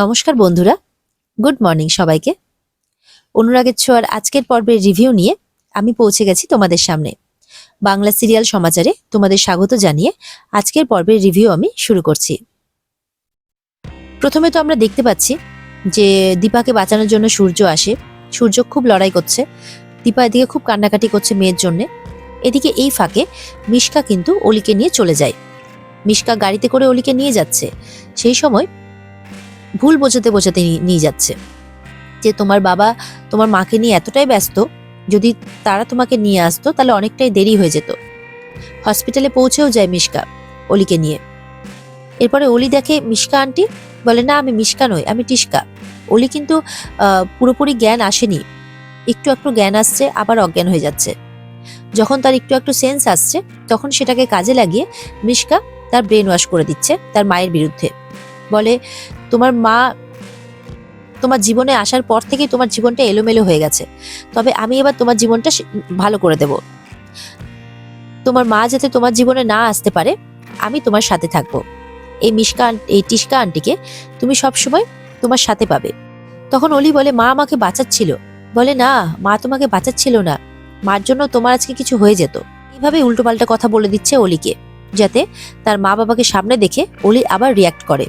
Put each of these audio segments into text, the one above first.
নমস্কার বন্ধুরা। Good morning সবাইকে। অনুরাগের ছোঁয়ার আজকের পর্বের রিভিউ নিয়ে আমি পৌঁছে গেছি তোমাদের সামনে। বাংলা সিরিয়াল সমাচারে তোমাদের স্বাগত জানিয়ে আজকের পর্বের রিভিউ আমি শুরু করছি। প্রথমে তো আমরা দেখতে পাচ্ছি যে দীপাকে বাঁচানোর জন্য সূর্য আসে। সূর্য খুব লড়াই করছে। দীপা এদিকে খুব কান্নাকাটি করছে মেয়ের জন্য। এদিকে এই ফাঁকে মিশকা কিন্তু অলিকে নিয়ে চলে যায়। মিশকা গাড়িতে করে অলিকে নিয়ে যাচ্ছে। সেই সময় ভুল বোঝাতে বোঝাতে নিয়ে যাচ্ছে। যে তোমার বাবা তোমার মাকে নিয়ে এতটাই ব্যস্ত, যদি তারা তোমাকে নিয়ে আসতো তাহলে অনেকটাই দেরি হয়ে যেত। হসপিটালে পৌঁছেও যায় মিশকা অলিকে নিয়ে। এরপরে অলি দেখে মিশকা আন্টি বলে, না, আমি মিশকা নই, আমি টিস্কা অলি কিন্তু পুরোপুরি জ্ঞান আসেনি। একটু একটু জ্ঞান আসছে, আবার অজ্ঞান হয়ে যাচ্ছে। যখন তার একটু একটু সেন্স আসছে, তখন সেটাকে কাজে লাগিয়ে মিশকা তার ব্রেন ওয়াশ করে দিচ্ছে তার মায়ের বিরুদ্ধে। বলে, তোমার মা তোমার জীবনে আসার পর থেকেই তোমার জীবনটা এলোমেলো হয়ে গেছে। তবে আমি এবার তোমার জীবনটা ভালো করে দেব। তোমার মা যাতে তোমার জীবনে না আসতে পারে, আমি তোমার সাথে থাকব। এই মিশকা এই টিস্কা আন্টিকে তুমি সবসময় তোমার সাথে পাবে। তখন অলি বলে, মা আমাকে বাঁচাচ্ছিল। বলে, না, মা তোমাকে বাঁচাচ্ছিল না। মার জন্য তোমার আজকে কিছু হয়ে যেত। এইভাবে উল্টোপাল্টা কথা বলে দিচ্ছে অলিকে, যাতে তার মা বাবাকে সামনে দেখে অলি আবার রিয়াক্ট করে।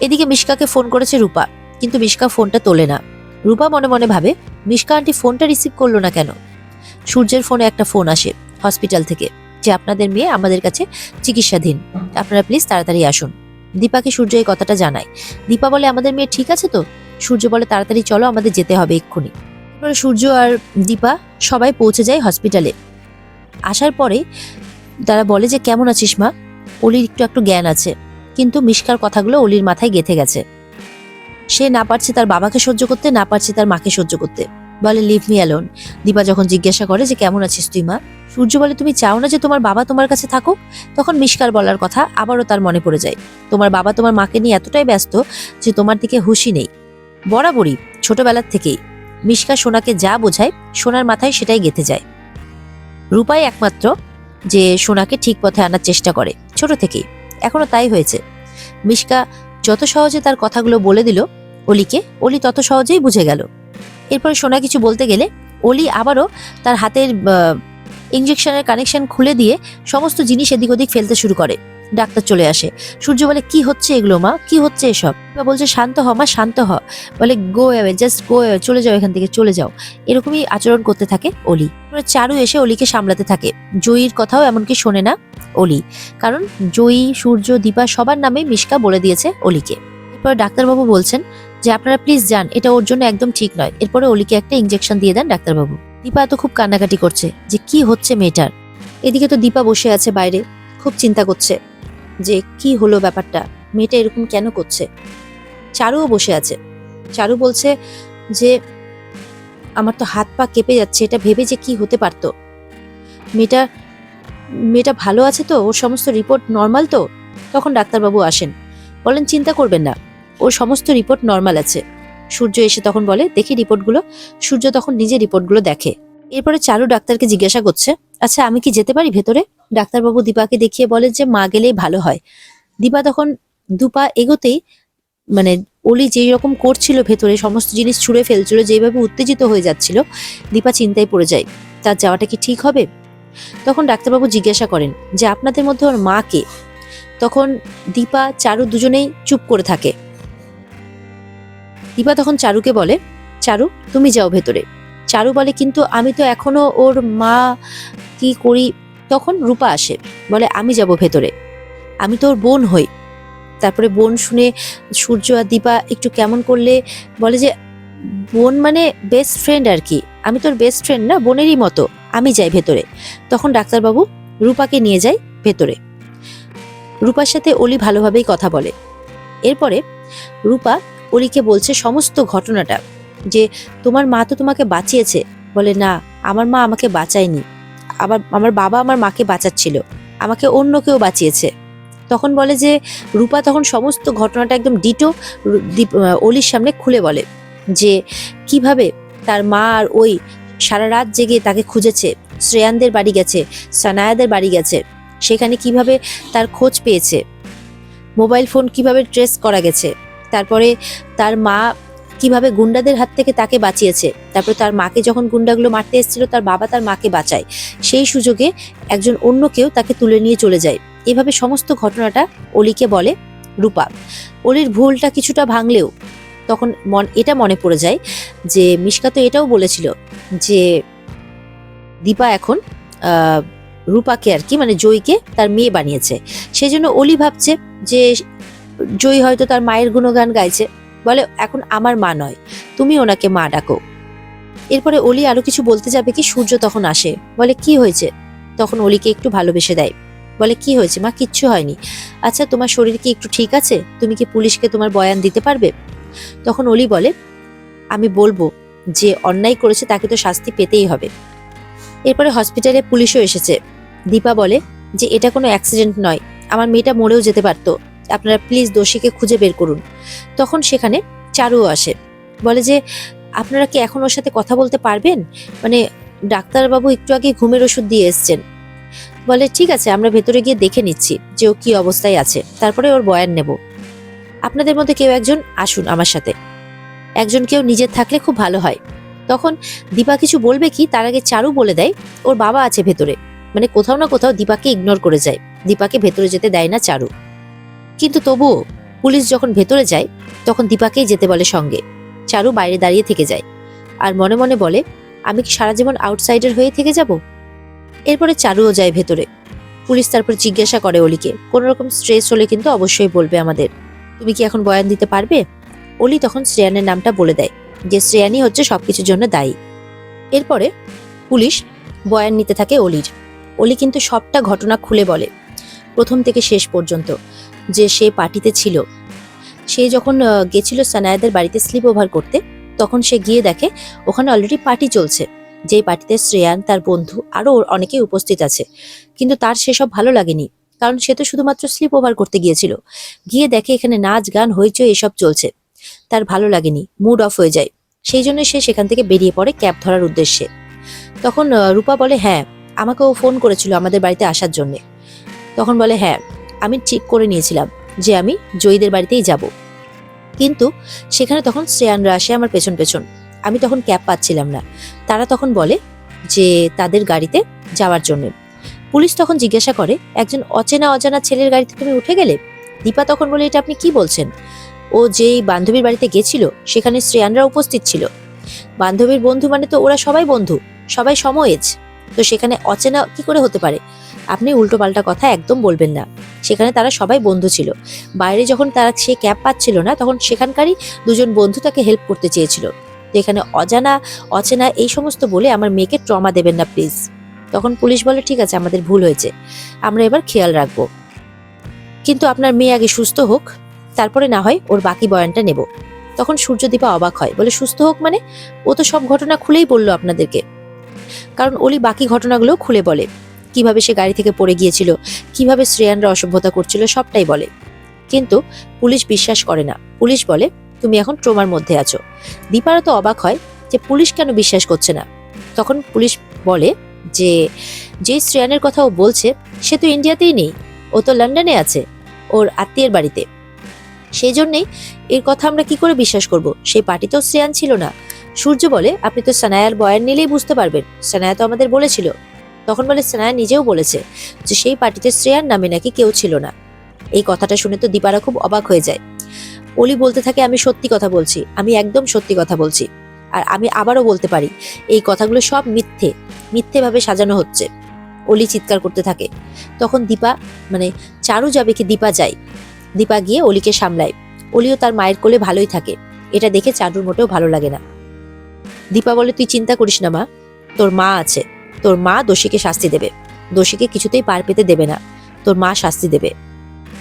এদিকে মিশকাকে ফোন করেছে রূপা, কিন্তু মিশকা ফোনটা তোলে না। রূপা মনে মনে ভাবে, মিশকা আন্টি ফোনটা রিসিভ করল না কেন? সূর্যের ফোনে একটা ফোন আসে, হসপিটাল থেকে, যে আপনাদের মেয়ে আমাদের কাছে চিকিৎসাধীন। আপনারা প্লিজ তাড়াতাড়ি আসুন। দীপাকে সূর্য এই কথাটা জানায়। দীপা বলে, আমাদের মেয়ে ঠিক আছে তো? সূর্য বলে, তাড়াতাড়ি চলো, আমাদের যেতে হবে এক্ষুনি। সূর্য আর দীপা সবাই পৌঁছে যায় হসপিটালে। আসার পরে তারা বলে যে, কেমন আছিস মা? অলির একটু একটু জ্ঞান আছে। কিন্তু মিশকার কথাগুলো অলির মাথায় গেথে গেছে। সে না পারছে তার বাবাকে সহ্য করতে, না পারছে তার মাকে সহ্য করতে। বলে লিভ মি অ্যালোন দীপা যখন জিজ্ঞাসা করে যে, কেমন আছিস তুই, মা? সূর্য বলে, তুমি চাও না যে তোমার বাবা তোমার কাছে থাকুক? তখন মিশকার বলার কথা আবারও তার মনে পড়ে যায়। তোমার বাবা তোমার মাকে নিয়ে এতটাই ব্যস্ত যে তোমার দিকে হুশি নেই। বরাবরই ছোটবেলার থেকেই। মিশকা সোনাকে যা বোঝায়, সোনার মাথায় সেটাই গেঁথে যায়। রূপাই একমাত্র যে সোনাকে ঠিক পথে আনার চেষ্টা করে, ছোট থেকেই। এখনও তাই হয়েছে। মিশকা যত সহজে তার কথাগুলো বলে দিল, অলিকে অলি তত সহজেই বুঝে গেল। এরপরে সোনা কিছু বলতে গেলে অলি আবারও তার হাতের ইঞ্জেকশনের কানেকশন খুলে দিয়ে সমস্ত জিনিস এদিক ওদিক ফেলতে শুরু করে। ডাক্তার চলে আসে। সূর্য বলে, কি হচ্ছে এগুলো মা? কি হচ্ছে এসব? বলছে, শান্ত হ মা, শান্ত হ। বলে go away just go away চলে যাও এখান থেকে, চলে যাও। এরকমই আচরণ করতে থাকে অলি। চারু এসে অলিকে সামলাতে থাকে। জয়ীর কথাও এমনকি শোনে না অলি। কারণ জয়ী, সূর্য, দীপা সবার নামে মিশকা বলে দিয়েছে অলিকে। এরপর ডাক্তারবাবু বলছেন যে, আপনারা প্লিজ যান, এটা ওর জন্য একদম ঠিক নয়। এরপরে অলিকে একটা ইঞ্জেকশন দিয়ে দেন ডাক্তারবাবু। দীপা তো খুব কান্নাকাটি করছে যে, কি হচ্ছে মেয়েটার? এদিকে তো দীপা বসে আছে বাইরে, খুব চিন্তা করছে। যে কি হলো ব্যাপারটা? মেয়েটা এরকম কেন করছে? চারুও বসে আছে। চারু বলছে যে, আমার তো হাত পা কেঁপে যাচ্ছে, এটা ভেবে যে কি হতে পারতো? মেয়েটা মেয়েটা ভালো আছে তো? ওর সমস্ত রিপোর্ট নর্মাল তো? তখন ডাক্তারবাবু আসেন। বলেন, চিন্তা করবেন না। ওর সমস্ত রিপোর্ট নর্মাল আছে। সূর্য এসে তখন বলে, দেখি রিপোর্টগুলো। সূর্য তখন নিজে রিপোর্টগুলো দেখে। এরপরে চারু ডাক্তারকে জিজ্ঞাসা করছে আচ্ছা আমি কি যেতে পারি ভেতরে? ডাক্তারবাবু দীপাকে দেখিয়ে বলে যে মা গেলেই ভালো হয়। দীপা তখন দুপা এগোতেই মানে অলি যেই রকম করছিল ভেতরে, সমস্ত জিনিস ছুঁড়ে ফেলছিল যেভাবে উত্তেজিত হয়ে যাচ্ছিল, দীপা চিন্তায় পড়ে যায়, তার যাওয়াটা কি ঠিক হবে? তখন ডাক্তারবাবু জিজ্ঞাসা করেন যে আপনাদের মধ্যে ওর মা কে? তখন দীপা চারু দুজনেই চুপ করে থাকে। দীপা তখন চারুকে বলে, চারু, তুমি যাও ভেতরে। চারু বলে, কিন্তু আমি তো এখনও ওর মা কি করি তখন রূপা আসে, বলে, আমি যাব ভেতরে। আমি তো ওর বোন হই। তারপরে বোন শুনে সূর্য আর দীপা একটু কেমন করলে, বলে যে, বোন মানে বেস্ট ফ্রেন্ড আর কি। আমি তোর বেস্ট ফ্রেন্ড না, বোনেরই মতো। আমি যাই ভেতরে। তখন ডাক্তারবাবু রূপাকে নিয়ে যায় ভেতরে। রূপার সাথে অলি ভালোভাবেই কথা বলে। এরপরে রূপা অলিকে বলছে সমস্ত ঘটনাটা, যে, তোমার মা তো তোমাকে বাঁচিয়েছে। বলে, না, আমার মা আমাকে বাঁচায়নি। আবার আমার বাবা আমার মাকে বাঁচাচ্ছিল। আমাকে অন্য কেউ বাঁচিয়েছে। তখন বলে যে, রূপা তখন সমস্ত ঘটনাটা একদম ডিটো অলির সামনে খুলে বলে যে, কীভাবে তার মা আর ওই সারা রাত জেগে তাকে খুঁজেছে? শ্রেয়ানদের বাড়ি গেছে, সানায়াদের বাড়ি গেছে। সেখানে কীভাবে তার খোঁজ পেয়েছে? মোবাইল ফোন কীভাবে ট্রেস করা গেছে? তারপরে তার মা কীভাবে গুন্ডাদের হাত থেকে তাকে বাঁচিয়েছে। তারপর তার মাকে যখন গুন্ডাগুলো মারতে এসেছিল, তার বাবা তার মাকে বাঁচায়। সেই সুযোগে একজন অন্য কেউ তাকে তুলে নিয়ে চলে যায়। এভাবে সমস্ত ঘটনাটা অলিকে বলে রূপা। অলির ভুলটা কিছুটা ভাঙলেও তখন মন, এটা মনে পড়ে যায় যে মিশকা তো এটাও বলেছিল যে দীপা এখন রূপাকে আর কি মানে জয়কে তার মেয়ে বানিয়েছে। সেই জন্য অলি ভাবছে যে জয় হয়তো তার মায়ের গুণগান গাইছে। বলে, এখন আমার মা নয়, তুমি ওনাকে মা ডাকো। এরপরে অলি আরও কিছু বলতে যাবে কি, সূর্য তখন আসে, বলে, কি হয়েছে? তখন অলিকে একটু ভালোবেসে দেয়, বলে, কি হয়েছে মা? কিচ্ছু হয়নি। আচ্ছা তোমার শরীর কি একটু ঠিক আছে? তুমি কি পুলিশকে তোমার বয়ান দিতে পারবে? তখন অলি বলে, আমি বলব, যে অন্যায় করেছে তাকে তো শাস্তি পেতেই হবে। এরপরে হসপিটালে পুলিশও এসেছে। দীপা বলে, যে এটা কোনো অ্যাক্সিডেন্ট নয়, আমার মেয়েটা মরেও যেতে পারতো। আপনারা প্লিজ দোষীকে খুঁজে বের করুন। তখন সেখানে চারুও আসে। বলে যে, আপনারা কি এখন ওর সাথে কথা বলতে পারবেন? মানে ডাক্তারবাবু একটু আগে ঘুমের ওষুধ দিয়ে এসছেন। বলে, ঠিক আছে, আমরা ভেতরে গিয়ে দেখে নিচ্ছি যে ও কি অবস্থায় আছে। তারপরে ওর বয়ান নেব। আপনাদের মধ্যে কেউ একজন আসুন আমার সাথে। একজন কেউ নিজের থাকলে খুব ভালো হয়। তখন দীপা কিছু বলবে কি, তার আগে চারু বলে দেয়, ওর বাবা আছে ভেতরে। মানে কোথাও না কোথাও দীপাকে ইগনোর করে যায়। দীপাকে ভেতরে যেতে দেয় না চারু। কিন্তু তবুও পুলিশ যখন ভেতরে যায়, তখন দীপাকেই যেতে বলে সঙ্গে। চারু বাইরে দাঁড়িয়ে থেকে যায় আর মনে মনে বলে, আমি কি সারা জীবন আউটসাইডার হয়ে থেকে যাব? এরপরে চারুও যায় ভেতরে। পুলিশ তারপর জিজ্ঞাসা করে অলিকে, কোনো রকম স্ট্রেস হলে কিন্তু অবশ্যই বলবে আমাদের। তুমি কি এখন বয়ান দিতে পারবে? অলি তখন শ্রেয়ানের নামটা বলে দেয়, যে শ্রেয়ানি হচ্ছে সবকিছুর জন্য দায়ী। এরপরে পুলিশ বয়ান নিতে থাকে অলির। অলি কিন্তু সবটা ঘটনা খুলে বলে, প্রথম থেকে শেষ পর্যন্ত। যে সে পার্টিতে ছিল। সে যখন গেছিল সানায়াদের বাড়িতে স্লিপ ওভার করতে, তখন সে গিয়ে দেখে ওখানে অলরেডি পার্টি চলছে। যেই পার্টিতে শ্রেয়ান তার বন্ধু আরও অনেকেই উপস্থিত আছে। কিন্তু তার সেসব ভালো লাগেনি, কারণ সে তো শুধুমাত্র স্লিপ ওভার করতে গিয়েছিল। গিয়ে দেখে এখানে নাচ গান, হইচই, এসব চলছে। তার ভালো লাগেনি মুড অফ হয়ে যায়। সেই জন্য সে সেখান থেকে বেরিয়ে পড়ে ক্যাব ধরার উদ্দেশ্যে। তখন রূপা বলে হ্যাঁ আমাকে ও ফোন করেছিল আমাদের বাড়িতে আসার জন্যে। তখন বলে হ্যাঁ আমি ঠিক করে নিয়েছিলাম যে আমি জয়ীদের বাড়িতেই যাব। কিন্তু সেখানে তখন শ্রেয়ানরা আসে আমার পেছন পেছন। আমি তখন ক্যাব পাচ্ছিলাম না। তারা তখন বলে যে তাদের গাড়িতে যাওয়ার জন্য। পুলিশ তখন জিজ্ঞাসা করে, একজন অচেনা অজানা ছেলের গাড়িতে তুমি উঠে গেলে? দীপা তখন বলে, এটা আপনি কি বলছেন? ও যেই বান্ধবীর বাড়িতে গেছিল, সেখানে শ্রেয়ানরা উপস্থিত ছিল। বান্ধবীর বন্ধু মানে তো ওরা সবাই বন্ধু, সবাই সময়েজ। তো সেখানে অচেনা কি করে হতে পারে? আপনি উল্টোপাল্টা কথা একদম বলবেন না। সেখানে তারা সবাই বন্ধু ছিল। বাইরে যখন তারা সে ক্যাব পাচ্ছিল না, তখন সেখানকারই দুজন বন্ধু তাকে হেল্প করতে চেয়েছিল। তো এখানে অজানা, অচেনা এই সমস্ত বলে আমার মেয়েকে ট্রমা দেবেন না প্লিজ তখন পুলিশ বলে, ঠিক আছে, আমাদের ভুল হয়েছে। আমরা এবার খেয়াল রাখব। কিন্তু আপনার মেয়ে আগে সুস্থ হোক, তারপরে না হয় ওর বাকি বয়ানটা নেব তখন সূর্যদীপা অবাক হয়, বলে, সুস্থ হোক মানে? ও তো সব ঘটনা খুলেই বলল আপনাদেরকে। কারণ অলি বাকি ঘটনাগুলো খুলে বলে। কীভাবে সে গাড়ি থেকে পড়ে গিয়েছিল, কীভাবে শ্রেয়ানরা অসভ্যতা করছিল, সবটাই বলে। কিন্তু পুলিশ বিশ্বাস করে না। পুলিশ বলে, তুমি এখন ট্রোমার মধ্যে আছো। দীপারা তো অবাক হয় যে পুলিশ কেন বিশ্বাস করছে না। তখন পুলিশ বলে যে যে শ্রেয়ানের কথা ও বলছে, সে তো ইন্ডিয়াতেই নেই। ও তো লন্ডনে আছে, ওর আত্মীয়ের বাড়িতে। সেই জন্যেই এর কথা আমরা কি করে বিশ্বাস করব? সেই পার্টিতেও শ্রেয়ান ছিল না। সূর্য বলে, আপনি তো সানায়ার বয়ান নিলেই বুঝতে পারবেন। সানায়া তো আমাদের বলেছিল। তখন বলে সানায়া নিজেও বলেছে যে সেই পার্টিতে শ্রেয়ার নামে নাকি কেউ ছিল না। এই কথাটা শুনে তো দীপারা খুব অবাক হয়ে যায়। অলি বলতে থাকে, আমি সত্যি কথা বলছি, আমি একদম সত্যি কথা বলছি। আর আমি আবারও বলতে পারি, এই কথাগুলো সব মিথ্যে, মিথ্যেভাবে সাজানো হচ্ছে। অলি চিৎকার করতে থাকে। তখন দীপা মানে চারু যাবে কি দীপা যায়। দীপা গিয়ে অলিকে সামলায়। অলিও তার মায়ের কোলে ভালোই থাকে। এটা দেখে চারুর মোটেও ভালো লাগে না। দীপা বলে, তুই চিন্তা করিস না মা, তোর মা আছে। তোর মা দোষীকে শাস্তি দেবে। দোষীকে কিছুতেই পার পেতে দেবে না। তোর মা শাস্তি দেবে।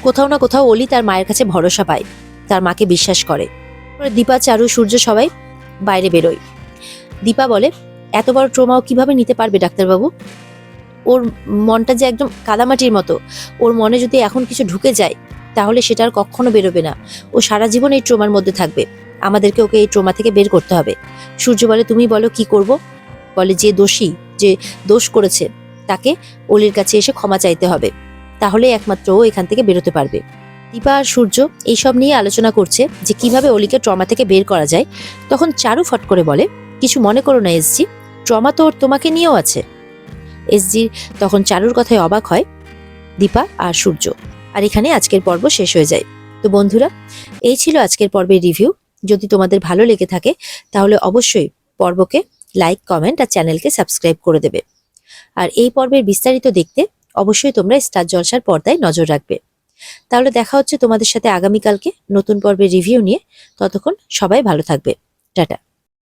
কোথাও না কোথাও অলি তার মায়ের কাছে ভরসা পায়। তার মাকে বিশ্বাস করে। দীপা, চারু, সূর্য সবাই বাইরে বেরোয় দীপা বলে, এত বড় ট্রমাও কীভাবে নিতে পারবে ডাক্তারবাবু? ওর মনটা যে একদম কাদামাটির মতো। ওর মনে যদি এখন কিছু ঢুকে যায়, তাহলে সেটা আর কখনো বেরোবে না। ও সারা জীবন এই ট্রোমার মধ্যে থাকবে। আমাদেরকে ওকে এই ট্রোমা থেকে বের করতে হবে। সূর্য বলে, তুমি বলো কি করব? বলে যে দোষী, যে দোষ করেছে, তাকে অলির কাছে এসে ক্ষমা চাইতে হবে। তাহলে একমাত্র ও এখান থেকে বেরোতে পারবে। দীপা আর সূর্য এইসব নিয়ে আলোচনা করছে যে কীভাবে অলিকে ট্রমা থেকে বের করা যায়। তখন চারু ফট করে বলে, কিছু মনে করো না এসজি ট্রমা তো ওর তোমাকে নিয়েও আছে। এসজির তখন চারুর কথায় অবাক হয়, দীপা আর সূর্য। আর এখানে আজকের পর্ব শেষ হয়ে যায়। তো বন্ধুরা, এই ছিল আজকের পর্বের রিভিউ। যদি তোমাদের ভালো লেগে থাকে, তাহলে অবশ্যই পর্বকে লাইক কমেন্ট আর চ্যানেলকে সাবস্ক্রাইব করে দেবে। আর এই পর্বের বিস্তারিত দেখতে অবশ্যই তোমরা স্টার জলসার পর্দায় নজর রাখবে। তাহলে দেখা হচ্ছে তোমাদের সাথে আগামীকালকে নতুন পর্বের রিভিউ নিয়ে। ততক্ষণ সবাই ভালো থাকবে। টাটা।